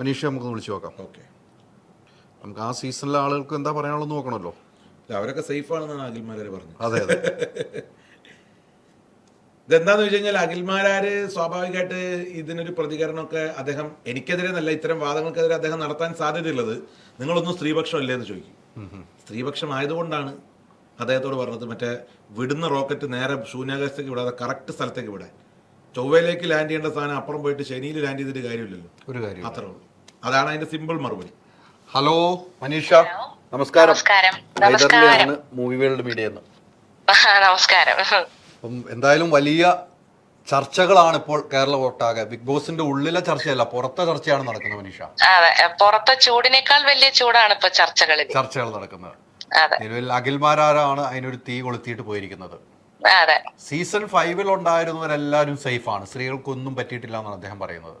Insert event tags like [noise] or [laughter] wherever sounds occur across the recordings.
മനീഷ നമുക്ക് വിളിച്ചു നോക്കാം. ഓക്കെ. നമുക്ക് ആ സീസണിലെ ആളുകൾക്ക് എന്താ പറയാനുള്ളത് നോക്കണമല്ലോ. അവരൊക്കെ സേഫ് ആണെന്നാണ് അഖിൽമാരാര് പറഞ്ഞത്. അതെ അതെ. [laughs] ഇതെന്താന്ന് വെച്ച് കഴിഞ്ഞാൽ അഖിൽമാരാര് സ്വാഭാവികമായിട്ട് ഇതിനൊരു പ്രതികരണമൊക്കെ അദ്ദേഹം എനിക്കെതിരെ നല്ല ഇത്തരം വാദങ്ങൾക്കെതിരെ അദ്ദേഹം നടത്താൻ സാധ്യതയുള്ളത് നിങ്ങളൊന്നും സ്ത്രീപക്ഷം ഇല്ലേ എന്ന് ചോദിക്കും സ്ത്രീപക്ഷം ആയതുകൊണ്ടാണ് അദ്ദേഹത്തോട് പറഞ്ഞത് മറ്റേ വിടുന്ന റോക്കറ്റ് നേരെ ശൂന്യാകാശത്തേക്ക് വിടാതെ കറക്റ്റ് സ്ഥലത്തേക്ക് വിടാൻ. ചൊവ്വയിലേക്ക് ലാൻഡ് ചെയ്യേണ്ട സാധനം അപ്പുറം പോയിട്ട് ശനിയിൽ ലാൻഡ് ചെയ്തിട്ട് കാര്യമില്ലല്ലോ. ഒരു കാര്യം അത്രേ ഉള്ളൂ. അതാണ് അതിന്റെ സിമ്പിൾ മറുപടി. ഹലോ മനീഷ. നമസ്കാരം. നമസ്കാരം. ഹൈദർലിയാണ് മൂവി വേൾഡ് മീഡിയ [laughs] നമസ്കാരം. അപ്പം എന്തായാലും വലിയ ചർച്ചകളാണ് ഇപ്പോൾ കേരള ഒട്ടാകെ ബിഗ് ബോസിന്റെ ഉള്ളിലെ ചർച്ചയല്ല പുറത്തെ ചർച്ചയാണ് നടക്കുന്നത് മനീഷ. അതെ. പുറത്തെ ചൂടിനേക്കാൾ വലിയ ചൂടാണ് ഇപ്പൊ ചർച്ചകളിൽ. ചർച്ചകൾ നടക്കുന്നത്. അതെ. നിലവിൽ അഖിൽമാരാരാണ് അതിനൊരു തീ കൊളുത്തിയിട്ട് പോയിരിക്കുന്നത്. അതെ. സീസൺ ഫൈവിൽ സേഫ് ആണ് സ്ത്രീകൾക്കൊന്നും പറ്റിയിട്ടില്ല എന്നാണ് അദ്ദേഹം പറയുന്നത്.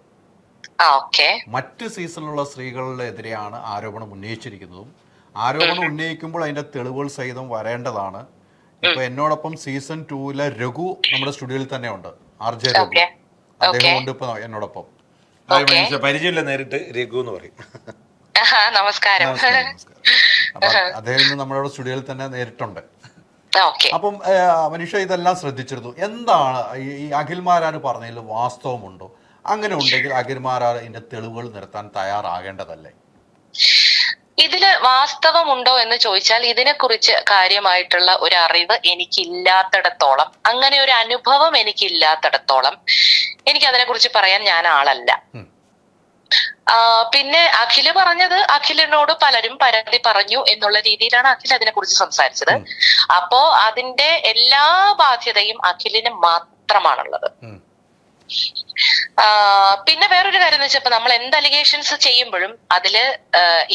മറ്റ് സീസണിലുള്ള സ്ത്രീകളിലെതിരെയാണ് ആരോപണം ഉന്നയിച്ചിരിക്കുന്നതും. ആരോപണം ഉന്നയിക്കുമ്പോൾ അതിന്റെ തെളിവുകൾ സഹിതം വരേണ്ടതാണ്. ഇപ്പൊ എന്നോടൊപ്പം സീസൺ ടൂവിലെ രഘു നമ്മുടെ സ്റ്റുഡിയോയിൽ തന്നെ ഉണ്ട് ആർ ജെ രഘു. ഓക്കെ. അദ്ദേഹം ഉണ്ട് ഇപ്പൊ എന്നോടൊപ്പം. പരിചയമില്ല നേരിട്ട്. രഘു എന്ന് പറയും. ആഹാ, നമസ്കാരം. അദ്ദേഹം നമ്മുടെ സ്റ്റുഡിയോയിൽ തന്നെ നേരിട്ടുണ്ട്. ഓക്കെ. അപ്പം മനുഷ്യ ഇതെല്ലാം ശ്രദ്ധിച്ചിരുന്നു. എന്താണ് ഈ- അഖിൽമാരാണ് പറഞ്ഞതിൽ വാസ്തവമുണ്ടോ? അങ്ങനെ ഉണ്ടെങ്കിൽ അഖിൽമാർ ഇതിന്റെ തെളിവുകൾ നിർത്താൻ തയ്യാറാകേണ്ടതല്ലേ? ഇതിൽ വാസ്തവമുണ്ടോ എന്ന് ചോദിച്ചാൽ ഇതിനെക്കുറിച്ച് കാര്യമായിട്ടുള്ള ഒരു അറിവ് എനിക്കില്ലാത്തിടത്തോളം അങ്ങനെ ഒരു അനുഭവം എനിക്കില്ലാത്തിടത്തോളം എനിക്ക് അതിനെക്കുറിച്ച് പറയാൻ ഞാൻ ആളല്ല. പിന്നെ അഖിൽ പറഞ്ഞത് അഖിലിനോട് പലരും പരാതി പറഞ്ഞു എന്നുള്ള രീതിയിലാണ് അഖിൽ അതിനെ കുറിച്ച് സംസാരിച്ചത് അപ്പോ അതിന്റെ എല്ലാ ബാധ്യതയും അഖിലിന് മാത്രമാണുള്ളത്. പിന്നെ വേറൊരു കാര്യം എന്ന് വെച്ചപ്പോ നമ്മൾ എന്ത് അലിഗേഷൻസ് ചെയ്യുമ്പോഴും അതിൽ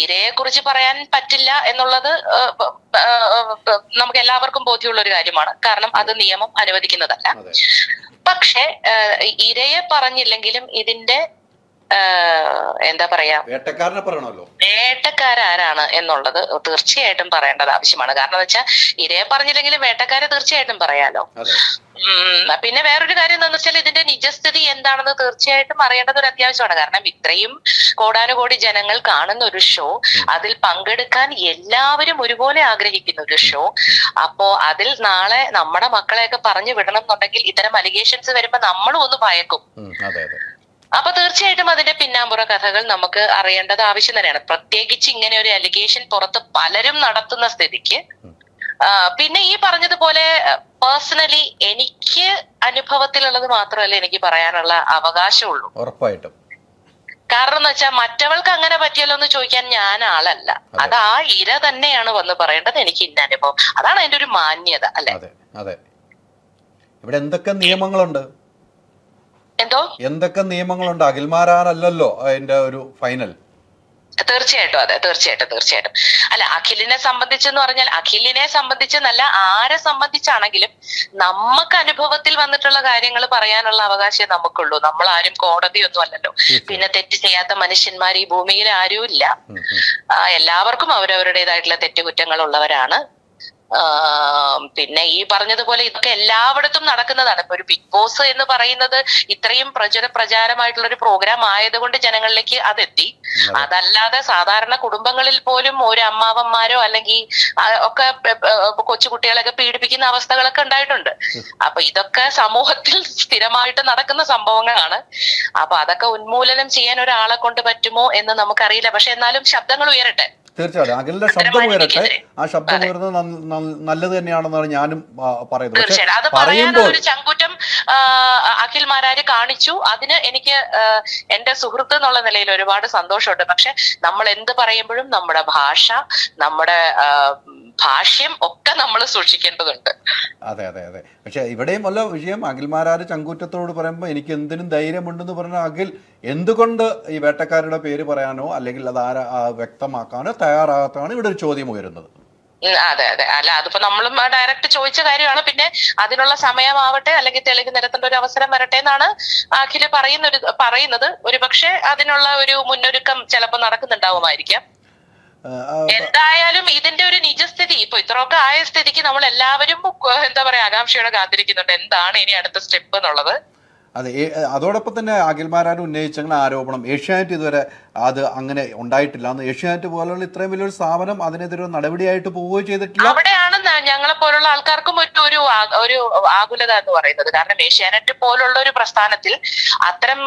ഇരയെ കുറിച്ച് പറയാൻ പറ്റില്ല എന്നുള്ളത് നമുക്ക് എല്ലാവർക്കും ബോധ്യമുള്ള ഒരു കാര്യമാണ്. കാരണം അത് നിയമം അനുവദിക്കുന്നതല്ല. പക്ഷെ ഇരയെ പറഞ്ഞില്ലെങ്കിലും ഇതിന്റെ എന്താ പറയാ? വേട്ടക്കാരനെ പറയണമല്ലോ. വേട്ടക്കാരാരാണ് എന്നുള്ളത് തീർച്ചയായിട്ടും പറയേണ്ടത് ആവശ്യമാണ്. കാരണം വെച്ചാൽ ഇരയെ പറഞ്ഞില്ലെങ്കിലും വേട്ടക്കാരെ തീർച്ചയായിട്ടും പറയാലോ. പിന്നെ വേറൊരു കാര്യം എന്താണെന്ന് വെച്ചാൽ ഇതിന്റെ നിജസ്ഥിതി എന്താണെന്ന് തീർച്ചയായിട്ടും അറിയേണ്ടത് ഒരു അത്യാവശ്യമാണ്. കാരണം ഇത്രയും കോടാനുകോടി ജനങ്ങൾ കാണുന്ന ഒരു ഷോ അതിൽ പങ്കെടുക്കാൻ എല്ലാവരും ഒരുപോലെ ആഗ്രഹിക്കുന്ന ഒരു ഷോ അപ്പോ അതിൽ നാളെ നമ്മുടെ മക്കളെയൊക്കെ പറഞ്ഞു വിടണം എന്നുണ്ടെങ്കിൽ ഇത്തരം അലിഗേഷൻസ് വരുമ്പോ നമ്മളും ഒന്ന് ഭയക്കും. അപ്പൊ തീർച്ചയായിട്ടും അതിന്റെ പിന്നാമ്പുറ കഥകൾ നമുക്ക് അറിയേണ്ടത് ആവശ്യം തന്നെയാണ്. പ്രത്യേകിച്ച് ഇങ്ങനെ ഒരു അലിഗേഷൻ പുറത്ത് പലരും നടത്തുന്ന സ്ഥിതിക്ക്. പിന്നെ ഈ പറഞ്ഞതുപോലെ പേഴ്സണലി എനിക്ക് അനുഭവത്തിലുള്ളത് മാത്രമല്ല എനിക്ക് പറയാനുള്ള അവകാശമുള്ളൂ. ഉറപ്പായിട്ടും. കാരണം എന്ന് വെച്ചാൽ മറ്റവൾക്ക് അങ്ങനെ പറ്റിയല്ലോ എന്ന് ചോദിക്കാൻ ഞാൻ ആളല്ല. അത്. ആ ഇര തന്നെയാണ് വന്ന് പറയേണ്ടത് എനിക്ക് ഇന്ന അനുഭവം. അതാണ് അതിന്റെ ഒരു മാന്യത അല്ലെ? ഇവിടെ എന്തൊക്കെ നിയമങ്ങളുണ്ട്? എന്തോ? എന്തൊക്കെ നിയമങ്ങളുണ്ട്? അഖിൽമാരാണല്ലോ അതിന്റെ ഒരു ഫൈനൽ തീർച്ചയായിട്ടും അതെ. തീർച്ചയായിട്ടും തീർച്ചയായിട്ടും. അല്ല അഖിലിനെ സംബന്ധിച്ചെന്ന് പറഞ്ഞാൽ അഖിലിനെ സംബന്ധിച്ചെന്നല്ല ആരെ സംബന്ധിച്ചാണെങ്കിലും നമുക്ക് അനുഭവത്തിൽ വന്നിട്ടുള്ള കാര്യങ്ങൾ പറയാനുള്ള അവകാശം നമുക്കുള്ളൂ. നമ്മൾ ആരും കോടതിയൊന്നും അല്ലല്ലോ. പിന്നെ തെറ്റ് ചെയ്യാത്ത മനുഷ്യന്മാർ ഈ ഭൂമിയിൽ ആരും ഇല്ല എല്ലാവർക്കും അവരവരുടേതായിട്ടുള്ള തെറ്റുകുറ്റങ്ങൾ ഉള്ളവരാണ് പിന്നെ ഈ പറഞ്ഞതുപോലെ ഇതൊക്കെ എല്ലായിടത്തും നടക്കുന്നതാണ്. ഇപ്പൊ ഒരു ബിഗ് ബോസ് എന്ന് പറയുന്നത് ഇത്രയും പ്രചര പ്രചാരമായിട്ടുള്ള ഒരു പ്രോഗ്രാം ആയതുകൊണ്ട് ജനങ്ങളിലേക്ക് അതെത്തി. അതല്ലാതെ സാധാരണ കുടുംബങ്ങളിൽ പോലും ഒരു അമ്മാവന്മാരോ അല്ലെങ്കിൽ ഒക്കെ കൊച്ചുകുട്ടികളൊക്കെ പീഡിപ്പിക്കുന്ന അവസ്ഥകളൊക്കെ ഉണ്ടായിട്ടുണ്ട്. അപ്പൊ ഇതൊക്കെ സമൂഹത്തിൽ സ്ഥിരമായിട്ട് നടക്കുന്ന സംഭവങ്ങളാണ്. അപ്പൊ അതൊക്കെ ഉന്മൂലനം ചെയ്യാൻ ഒരാളെ കൊണ്ട് പറ്റുമോ എന്ന് നമുക്കറിയില്ല. പക്ഷെ എന്നാലും ശബ്ദങ്ങൾ ഉയരട്ടെ. തീർച്ചയായിട്ടും. അഖിലിന്റെ ശബ്ദം ഉയരട്ടെ. ആ ശബ്ദം ഉയർന്നത് നല്ലത് തന്നെയാണെന്നാണ് ഞാനും പറയുന്നത്. പക്ഷേ അത് പറയുമ്പോൾ ഒരു ചങ്കുറ്റം അഖിൽ മാരാര് കാണിച്ചു. അതിന് എനിക്ക് എന്റെ സുഹൃത്ത് എന്നുള്ള നിലയിൽ ഒരുപാട് സന്തോഷമുണ്ട്. പക്ഷെ നമ്മൾ എന്ത് പറയുമ്പോഴും നമ്മുടെ ഭാഷ നമ്മുടെ ഭാഷ്യം ഒക്കെ നമ്മൾ സൂക്ഷിക്കേണ്ടതുണ്ട്. അതെ അതെ അതെ. പക്ഷെ ഇവിടെയും വല്ല വിഷയം അഖിൽമാരാര് ചങ്കൂറ്റത്തോട് പറയുമ്പോൾ എനിക്ക് എന്തിനും ധൈര്യമുണ്ടെന്ന് പറഞ്ഞ അഖിൽ എന്തുകൊണ്ട് ഈ വേട്ടക്കാരുടെ പേര് പറയാനോ അല്ലെങ്കിൽ അത് ആരാ വ്യക്തമാക്കാനോ തയ്യാറാകാത്താണ് ഇവിടെ ഒരു ചോദ്യം ഉയരുന്നത്. അതെ അതെ. അല്ല അതിപ്പോ നമ്മളും ഡയറക്റ്റ് ചോദിച്ച കാര്യമാണ്. പിന്നെ അതിനുള്ള സമയമാവട്ടെ അല്ലെങ്കിൽ തെളിവ് നിരത്തേണ്ട ഒരു അവസരം വരട്ടെ എന്നാണ് അഖിൽ പറയുന്ന ഒരു പറയുന്നത്. ഒരുപക്ഷെ അതിനുള്ള ഒരു മുന്നൊരുക്കം ചിലപ്പോൾ നടക്കുന്നുണ്ടാവുമായിരിക്കാം. എന്തായാലും ഇതിന്റെ ഒരു നിജസ്ഥിതി. ഇപ്പൊ ഇത്രയൊക്കെ ആയ സ്ഥിതിക്ക് നമ്മൾ എല്ലാവരും എന്താ പറയാ ആകാംക്ഷയോടെ കാത്തിരിക്കുന്നുണ്ട്. എന്താണ് ഇനി അടുത്ത സ്റ്റെപ്പ് എന്നുള്ളത്? അതെ അതോടൊപ്പം തന്നെ അഖിൽമാരാൻ ഉന്നയിച്ച ആരോപണം. ഏഷ്യാനെറ്റ് ഇതുവരെ അത് അങ്ങനെ ഉണ്ടായിട്ടില്ല. ഏഷ്യാനെറ്റ് പോലുള്ള ഇത്രയും വലിയൊരു സ്ഥാപനം അതിനെതിരെ നടപടിയായിട്ട് പോവുകയോ ചെയ്തിട്ടില്ല. ഞങ്ങളെ പോലുള്ള ആൾക്കാർക്കും ഒരു ഒരു ഒരു ആകുലത എന്ന് പറയുന്നത്. കാരണം ഏഷ്യാനെറ്റ് പോലുള്ള ഒരു പ്രസ്ഥാനത്തിൽ അത്തരം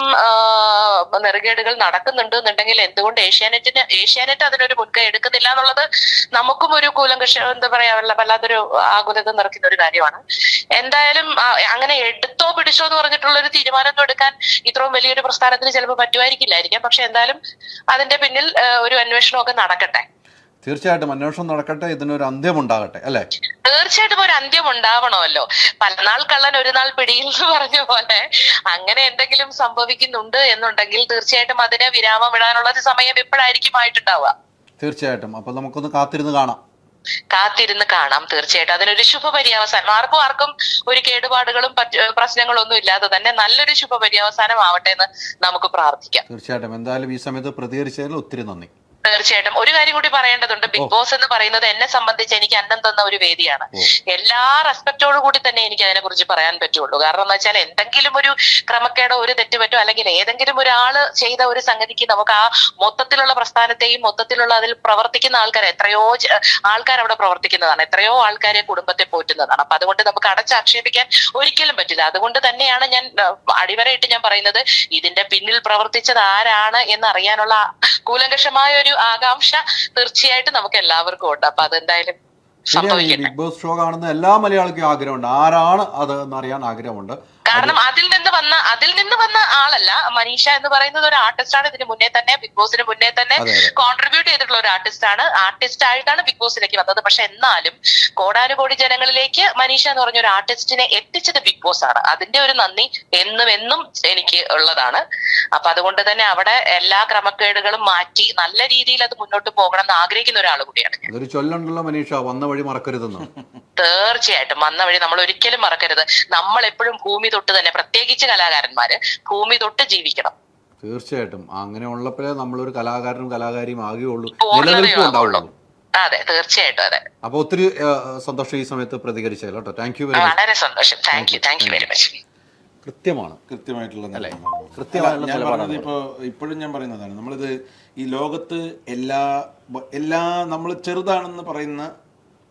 നെറുകേടുകൾ നടക്കുന്നുണ്ട് എന്നുണ്ടെങ്കിൽ എന്തുകൊണ്ട് ഏഷ്യാനെറ്റിന് ഏഷ്യാനെറ്റ് അതിനൊരു മുൻകൈ എടുക്കുന്നില്ല എന്നുള്ളത് നമുക്കും ഒരു കൂലങ്കഷ എന്താ പറയാ വല്ല- വല്ലാത്തൊരു ആകുലത നിറയ്ക്കുന്ന ഒരു കാര്യമാണ്. എന്തായാലും അങ്ങനെ എടുത്തോ പിടിച്ചോ എന്ന് പറഞ്ഞിട്ടുള്ള ഒരു തീരുമാനം എടുക്കാൻ ഇത്രയും വലിയൊരു പ്രസ്ഥാനത്തിന് ചിലപ്പോൾ പറ്റുമായിരിക്കില്ലായിരിക്കാം. പക്ഷെ എന്തായാലും അതിന്റെ പിന്നിൽ ഒരു അന്വേഷണമൊക്കെ നടക്കട്ടെ. തീർച്ചയായിട്ടും അന്വേഷണം നടക്കട്ടെ ഇതിനൊരു അന്ത്യം ഉണ്ടാകട്ടെ അല്ലേ? തീർച്ചയായിട്ടും ഒരു അന്ത്യം ഉണ്ടാവണമല്ലോ പലനാൾ കള്ളൻ ഒരു നാൾ പിടിയിൽ എന്ന് പറഞ്ഞ പോലെ അങ്ങനെ എന്തെങ്കിലും സംഭവിക്കുന്നുണ്ട് എന്നുണ്ടെങ്കിൽ തീർച്ചയായിട്ടും അതിന് വിരാമം ഇടാനുള്ള ഒരു സമയം എപ്പോഴായിരിക്കും ആയിട്ടുണ്ടാവുക തീർച്ചയായിട്ടും. അപ്പൊ നമുക്കൊന്ന് കാത്തിരുന്ന് കാണാം. കാത്തിരുന്ന് കാണാം തീർച്ചയായിട്ടും. അതിനൊരു ശുഭപര്യവസാനം. ആർക്കും ആർക്കും ഒരു കേടുപാടുകളും പ്രശ്നങ്ങളും ഒന്നും ഇല്ലാതെ തന്നെ നല്ലൊരു ശുഭപര്യവസാനം ആവട്ടെ എന്ന് നമുക്ക് പ്രാർത്ഥിക്കാം. തീർച്ചയായിട്ടും. എന്തായാലും ഈ സമയത്ത് പ്രതികരിച്ചതിൽ ഒത്തിരി നന്ദി. തീർച്ചയായിട്ടും. ഒരു കാര്യം കൂടി പറയേണ്ടതുണ്ട്. ബിഗ് ബോസ് എന്ന് പറയുന്നത് എന്നെ സംബന്ധിച്ച് എനിക്ക് അന്നം തന്ന ഒരു വേദിയാണ്. എല്ലാ റെസ്പെക്റ്റോടു കൂടി തന്നെ എനിക്ക് അതിനെ കുറിച്ച് പറയാൻ പറ്റുള്ളൂ. കാരണം എന്ന് വെച്ചാൽ എന്തെങ്കിലും ഒരു ക്രമക്കേടോ ഒരു തെറ്റുപറ്റോ അല്ലെങ്കിൽ ഏതെങ്കിലും ഒരാൾ ചെയ്ത ഒരു സംഗതിക്ക് നമുക്ക് ആ മൊത്തത്തിലുള്ള പ്രസ്ഥാനത്തെയും മൊത്തത്തിലുള്ള അതിൽ പ്രവർത്തിക്കുന്ന ആൾക്കാർ എത്രയോ ആൾക്കാർ അവിടെ പ്രവർത്തിക്കുന്നതാണ്. എത്രയോ ആൾക്കാരെ കുടുംബത്തെ പോറ്റുന്നതാണ്. അപ്പൊ അതുകൊണ്ട് നമുക്ക് അടച്ചാക്ഷേപിക്കാൻ ഒരിക്കലും പറ്റില്ല. അതുകൊണ്ട് തന്നെയാണ് ഞാൻ അടിവരയിട്ട് ഞാൻ പറയുന്നത് ഇതിന്റെ പിന്നിൽ പ്രവർത്തിച്ചത് ആരാണ് എന്ന് അറിയാനുള്ള കൂലങ്കഷമായ ഒരു ആകാംക്ഷ തീർച്ചയായിട്ടും നമുക്ക് എല്ലാവർക്കും ഉണ്ട്. അപ്പൊ അതെന്തായാലും ബിഗ് ബോസ് ഷോ കാണുന്ന എല്ലാ മലയാളിക്കും ആഗ്രഹമുണ്ട്. ആരാണ് അത് എന്നറിയാൻ ആഗ്രഹമുണ്ട്. കാരണം അതിൽ നിന്ന് വന്ന അതിൽ നിന്ന് വന്ന ആളല്ല. മനീഷ എന്ന് പറയുന്നത് ഒരു ആർട്ടിസ്റ്റ് ആണ്. ഇതിന് മുന്നേ തന്നെ ബിഗ് ബോസിന് മുന്നേ തന്നെ. കോൺട്രിബ്യൂട്ട് ചെയ്തിട്ടുള്ള ഒരു ആർട്ടിസ്റ്റ് ആണ്. ആർട്ടിസ്റ്റ് ആയിട്ടാണ് ബിഗ് ബോസിലേക്ക് വന്നത്. പക്ഷെ എന്നാലും കോടാനുകോടി ജനങ്ങളിലേക്ക് മനീഷ എന്ന് പറഞ്ഞ ഒരു ആർട്ടിസ്റ്റിനെ എത്തിച്ചത് ബിഗ് ബോസ് ആണ്. അതിന്റെ ഒരു നന്ദി എന്നും എന്നും എനിക്ക് ഉള്ളതാണ്. അപ്പൊ അതുകൊണ്ട് തന്നെ അവിടെ എല്ലാ ക്രമക്കേടുകളും മാറ്റി നല്ല രീതിയിൽ അത് മുന്നോട്ട് പോകണം എന്ന് ആഗ്രഹിക്കുന്ന ഒരാൾ കൂടിയാണ് അതൊരു ചൊല്ലുണ്ടല്ലോ മനീഷ. വന്ന വഴി മറക്കരുതെന്ന്? തീർച്ചയായിട്ടും. വന്ന വഴി നമ്മൾ ഒരിക്കലും മറക്കരുത്. നമ്മൾ എപ്പോഴും ഭൂമി തൊട്ട് തന്നെ പ്രത്യേകിച്ച് കലാകാരന്മാര് ഭൂമി തൊട്ട് ജീവിക്കണം. തീർച്ചയായിട്ടും. അങ്ങനെ ഉള്ളപ്പോഴേ നമ്മളൊരു കലാകാരനും കലാകാരിയും ആകുകയുള്ളൂ. ഉണ്ടാവുള്ളൂ. അതെ തീർച്ചയായിട്ടും അതെ. അപ്പൊ ഒത്തിരി സന്തോഷം ഈ സമയത്ത് പ്രതികരിച്ചാൽ കേട്ടോ. താങ്ക് യു വെരി മച്ച് വളരെ സന്തോഷം. Thank you thank you very much കൃത്യമാണ്. കൃത്യമായിട്ടുള്ള. കൃത്യമായുള്ള ഞാൻ പറയുന്നത് പറഞ്ഞത് ഇപ്പോൾ ഇപ്പോഴും ഞാൻ പറയുന്നതാണ്. നമ്മളിത് ഈ ലോകത്ത് എല്ലാ എല്ലാ നമ്മൾ ചെറുതാണെന്ന് പറയുന്ന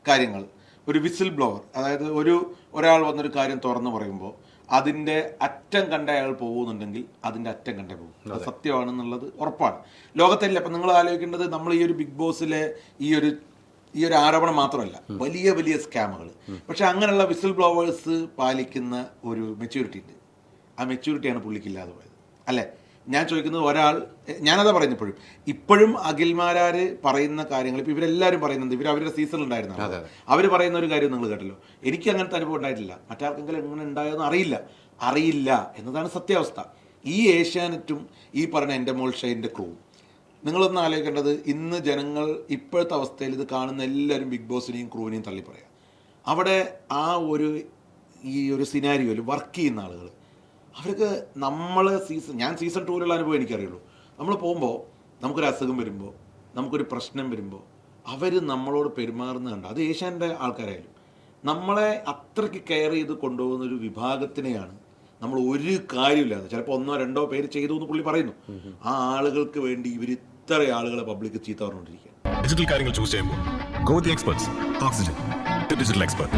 കാര്യങ്ങൾ. ഒരു വിസിൽ ബ്ലോവർ അതായത് ഒരു ഒരാൾ വന്നൊരു കാര്യം തുറന്നു പറയുമ്പോൾ അതിന്റെ അറ്റം കണ്ട അയാൾ പോകുന്നുണ്ടെങ്കിൽ അതിന്റെ അറ്റം കണ്ടേ പോകും. അത് സത്യമാണെന്നുള്ളത് ഉറപ്പാണ്. ലോകത്തല്ല അപ്പം നിങ്ങൾ ആലോചിക്കേണ്ടത് നമ്മൾ ഈ ഒരു ബിഗ് ബോസിലെ ഈ ഒരു ഈ ഒരു ആരോപണം മാത്രമല്ല വലിയ വലിയ സ്കാമുകൾ പക്ഷെ അങ്ങനെയുള്ള വിസിൽ ബ്ലോവേഴ്സ് പാലിക്കുന്ന ഒരു മെച്യൂരിറ്റി ഉണ്ട്. ആ മെച്യൂരിറ്റിയാണ് പുള്ളിക്കില്ലാതെ പോയത്. അല്ലേ? ഞാൻ ചോദിക്കുന്നത് ഒരാൾ ഞാനതാ പറയുന്നപ്പോഴും ഇപ്പോഴും. അഖിൽമാരാർ പറയുന്ന കാര്യങ്ങൾ ഇപ്പം ഇവരെല്ലാവരും പറയുന്നുണ്ട് ഇവർ അവരുടെ സീസൺ ഉണ്ടായിരുന്ന അവർ പറയുന്ന ഒരു കാര്യം നിങ്ങൾ കേട്ടല്ലോ. എനിക്ക് അങ്ങനത്തെ അനുഭവം ഉണ്ടായിട്ടില്ല. മറ്റാർക്കെങ്കിലും എങ്ങനെ ഉണ്ടായെന്ന് അറിയില്ല. അറിയില്ല എന്നതാണ് സത്യാവസ്ഥ. ഈ ഏഷ്യാനെറ്റും ഈ പറഞ്ഞ എന്റെ മോൾ ഷൈന്റെ ക്രൂവും നിങ്ങളൊന്ന് ആലോചിക്കേണ്ടത് ഇന്ന് ജനങ്ങൾ ഇപ്പോഴത്തെ അവസ്ഥയിൽ ഇത് കാണുന്ന എല്ലാവരും ബിഗ് ബോസിനെയും ക്രൂവിനെയും തള്ളി പറയാം അവിടെ ആ ഒരു ഈ ഒരു സിനാരിയോയിൽ വർക്ക് ചെയ്യുന്ന ആളുകൾ അവർക്ക് നമ്മൾ സീസൺ ഞാൻ സീസൺ ടൂവിലുള്ള അനുഭവം എനിക്കറിയുള്ളൂ. നമ്മൾ പോകുമ്പോൾ നമുക്കൊരു അസുഖം വരുമ്പോൾ നമുക്കൊരു പ്രശ്നം വരുമ്പോൾ അവർ നമ്മളോട് പെരുമാറുന്നത് കണ്ട. അത് ഏഷ്യാന്റെ ആൾക്കാരായാലും. നമ്മളെ അത്രയ്ക്ക് കെയർ ചെയ്ത് കൊണ്ടുപോകുന്ന ഒരു വിഭാഗത്തിനെയാണ് നമ്മൾ ഒരു കാര്യമില്ലാതെ ചിലപ്പോൾ ഒന്നോ രണ്ടോ പേര് ചെയ്തു എന്ന് പുള്ളി പറയുന്നു. ആ ആളുകൾക്ക് വേണ്ടി ഇവർ ഇത്ര ആളുകളെ പബ്ലിക് ചീത്ത പറഞ്ഞുകൊണ്ടിരിക്കുക ഡിജിറ്റൽ കാര്യങ്ങൾ ചൂസ് ചെയ്യുമ്പോൾ go the experts oxygen digital expert